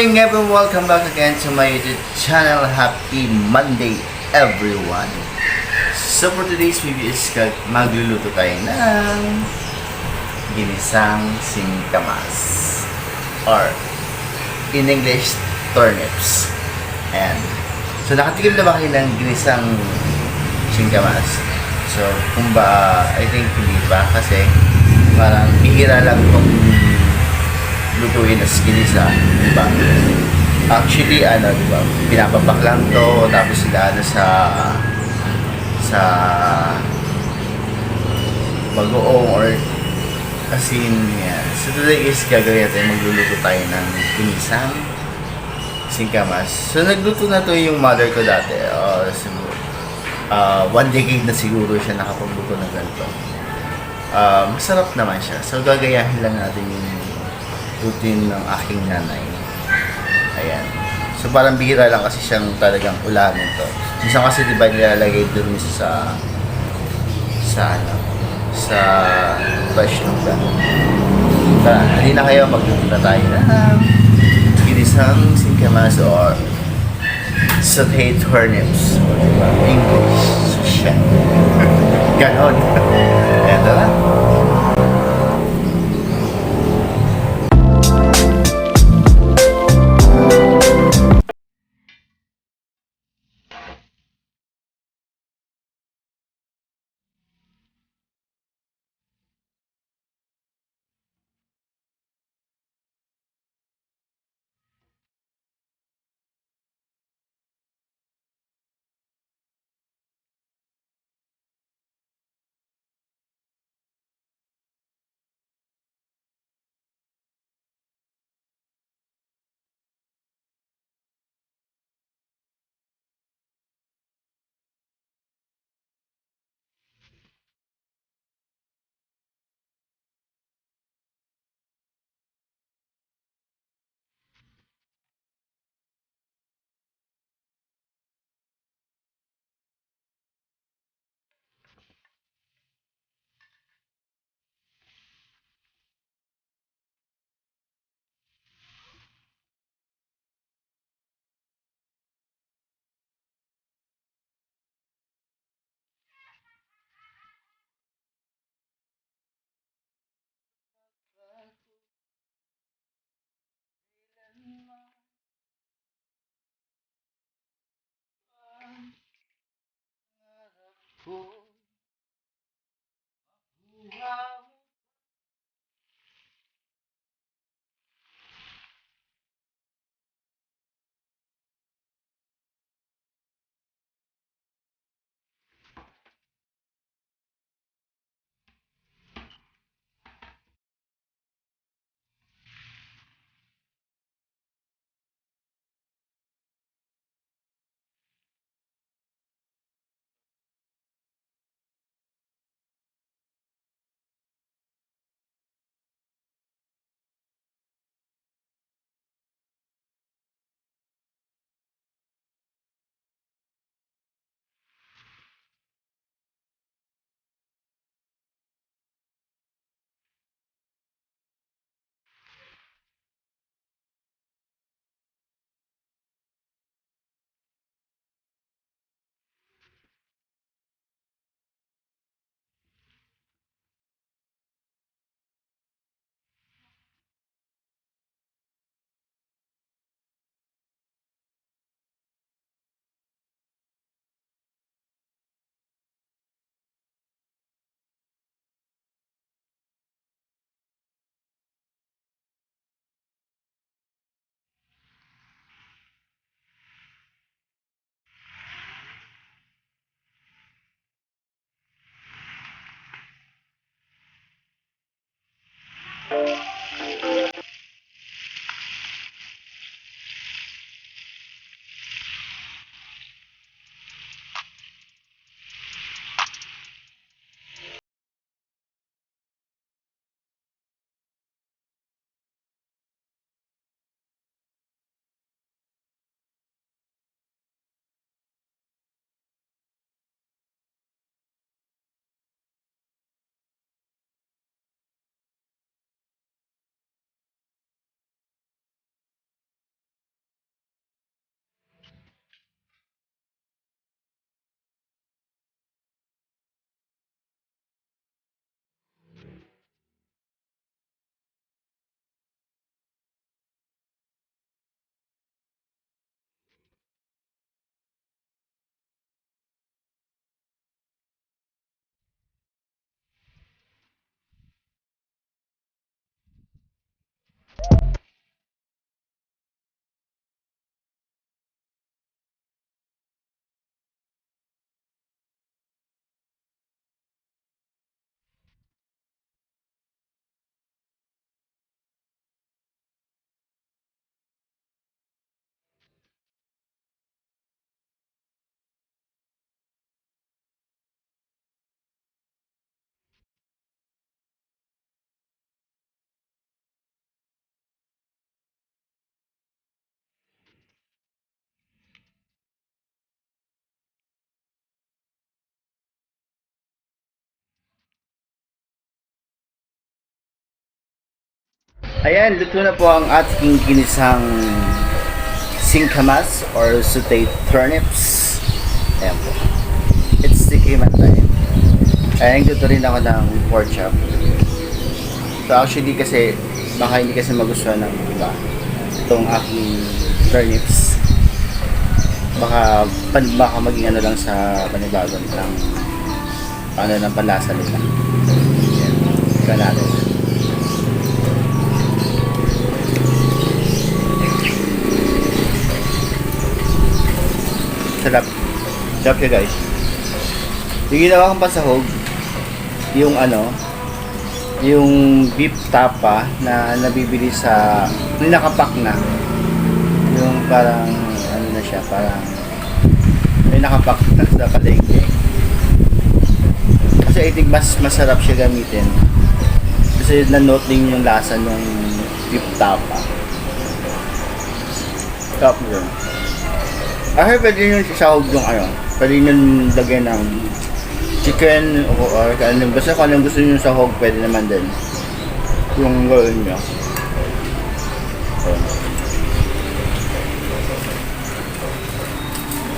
morning everyone! Welcome back again to my YouTube channel. Happy Monday everyone! So for today's video is magluluto tayo ng ginisang singkamas or in English, turnips. And so nakatikim na ba kayo ng ginisang singkamas? So kung ba, I think hindi pa kasi parang bihira lang itong lutuin na ginisa, di ba? Actually, ano, di ba? Pinapabak lang to, tapos sila ano sa sa bagoong or asin yan. So today is gagawin natin, magluluto tayo ng ginisang singkamas. So nagluto na to yung mother ko dati. Uh, siguro, uh, one decade na siguro siya nakapagluto ng ganito. Uh, masarap naman siya. So gagayahin lang natin yung routine ng aking nanay. Ayan. So parang bihira lang kasi siyang talagang ulamin to. Minsan kasi di ba nilalagay dun sa sa ano sa fresh ng gano'n. Tara, hindi na kayo magluto na tayo na ginisang singkamas or sauteed turnips. O, diba? English. So, shit. Ganon. Ayan, tara. Fool. Ayan, luto na po ang ating ginisang singkamas or sauteed turnips. Ayan po. It's man time. Ayan, luto rin ako ng pork chop. So actually kasi, baka hindi kasi magustuhan ng iba itong aking turnips. Baka, pan, baka maging ano lang sa panibagon ng ano ng panlasa nila. Ayan. Ika natin. Sarap. Sarap siya guys. Yung ginawa kong pasahog, yung ano, yung beef tapa na nabibili sa, nakapak na. Yung parang, ano na siya, parang, may nakapak na sa palengke. Kasi I think mas masarap siya gamitin. Kasi na-note din yung lasa ng beef tapa. Sarap mo Ah, pwede yung sasahog yung ano, pwede yung lagyan ng chicken o or ano, basta kung anong gusto nyo sa hog, pwede naman din. Yung gawin nyo.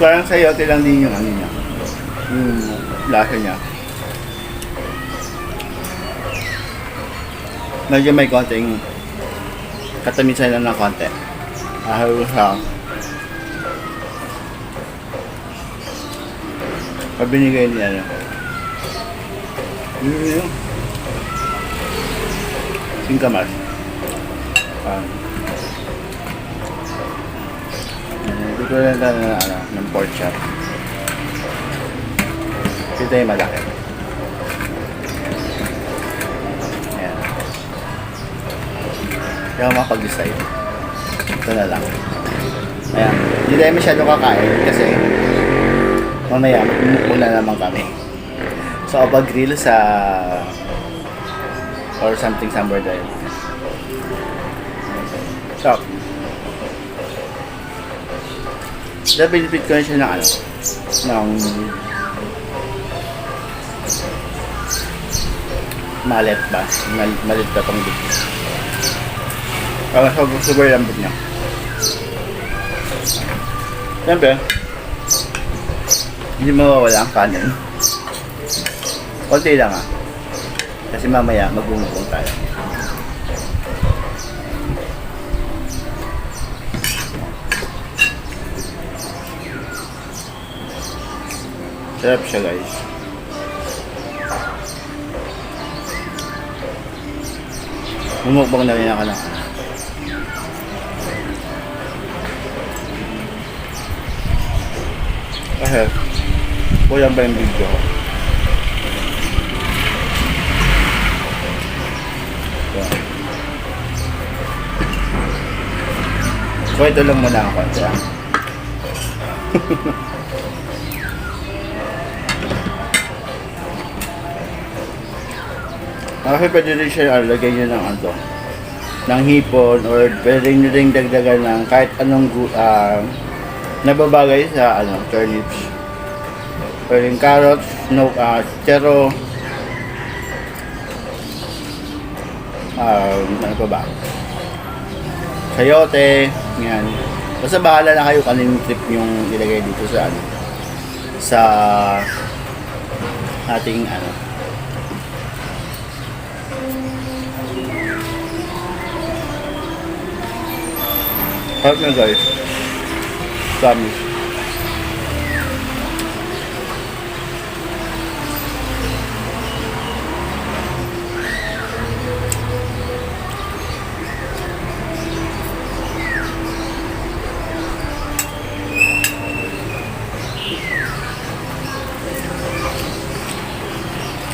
Parang sayote lang din yung ano niya. Yung lasa niya. Medyo may konting katamisan lang ng konti. Ahal sa pag binigay niya ano. Yun yun. Singkamas. Um, dito lang tayo na ano, ng pork chop. Ito yung malaki. Ayan. Kaya makapag-decide. Ito na lang. Ayan. Hindi tayo masyado kakain kasi mamaya magmumukbang na naman kami. So, pag grill sa or something somewhere there. So, dahil binibit ko siya ng ano, ng malet ba? Mal malit ba pang bit? Parang sobrang super lambot niya. Siyempre, hindi mawawala ang kanin. Konti lang ah. Kasi mamaya magbumukong tayo. Sarap siya guys. Bumukbang na rin ako ng ano. Kasi, kulang ba yung video ko? Yan. So, ito lang muna konti. ah. Kasi pwede rin siya lagay nyo ng ano, ng hipon or pwede nyo rin dagdagan ng kahit anong ah, nababagay sa ano, turnips. Pwedeng carrots, no, ah, chero, um, ano pa ba? Sayote, yan. Basta bahala na kayo kaning trip yung ilagay dito sa ano, sa ating ano, Harap na guys. Promise.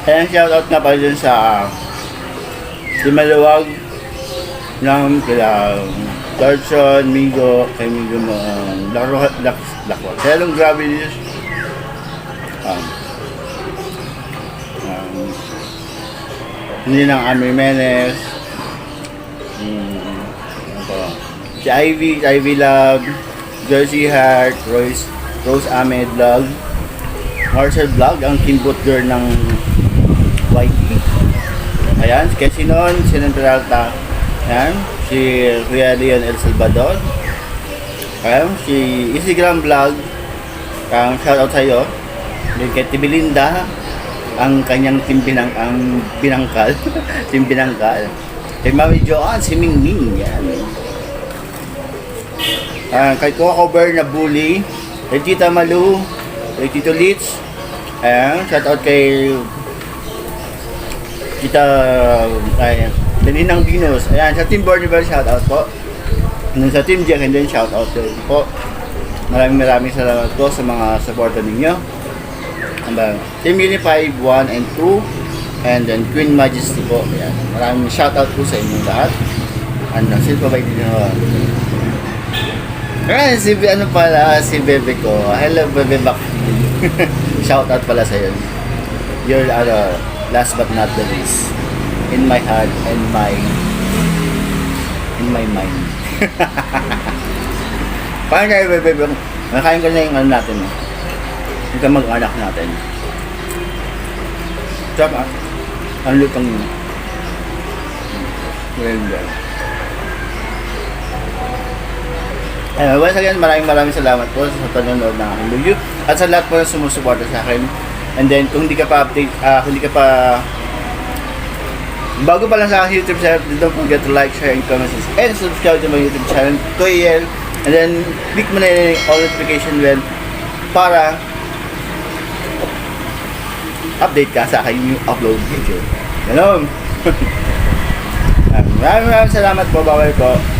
Ayan, shoutout na pala dun sa si Maluwag ng kila Darson, Migo, kay Migo mo, um, Lakro, Lak, Lakwa. Helong Gravities. Um, um, hindi ng Ami Menes. Um, pa ba? si Ivy, Ivy Love, Jersey Heart, Rose, Rose Ahmed Vlog, Marcel Vlog, ang kimbot girl ng YT. Ayan, si Kesinon, si Peralta, Ayan, si Kuya Leon El Salvador. Ayan, si Instagram Vlog. Ang shoutout sa'yo. Then kay Tibelinda, ang kanyang team binang, ang binangkal. team binangkal. Kay Mami Joanne, si Ming Ming. Yan. Ah, kay Coco Bear na bully. Kay Tita Malu. Kay Tito Litz. Ayan, shoutout kay Tita ay Daninang Dinos. Ayan, sa Team Bornival shoutout po. And sa Team Jack and then shoutout din po. Maraming maraming salamat po sa mga supporter ninyo. Ang Team Unify 1 and 2 and then Queen Majesty po. Ayan. Maraming shoutout po sa inyong lahat. Ano, sino pa ba nyo? Ayan, si ano pala, si Bebe ko. Hello, Bebe Back. shoutout pala sa iyo. You're, ano, last but not the least. In my heart and my in my mind. Paano Bebe? Bebe? Nakain ko na yung ano natin. Yung kamag-anak natin. Sarap ah. Ang lutong yun. Well done. Eh, once again, maraming maraming salamat po sa panonood ng aking video at sa lahat po na sumusuporta sa akin. And then, kung hindi ka pa update, ah, kung hindi ka pa bago pa lang sa aking YouTube channel, don't forget to like, share, and comment, and subscribe to my YouTube channel, Toyel. And then, click mo na yung all notification bell para update ka sa aking new upload video. Ganon. Ah, maraming maraming salamat po, bawal po.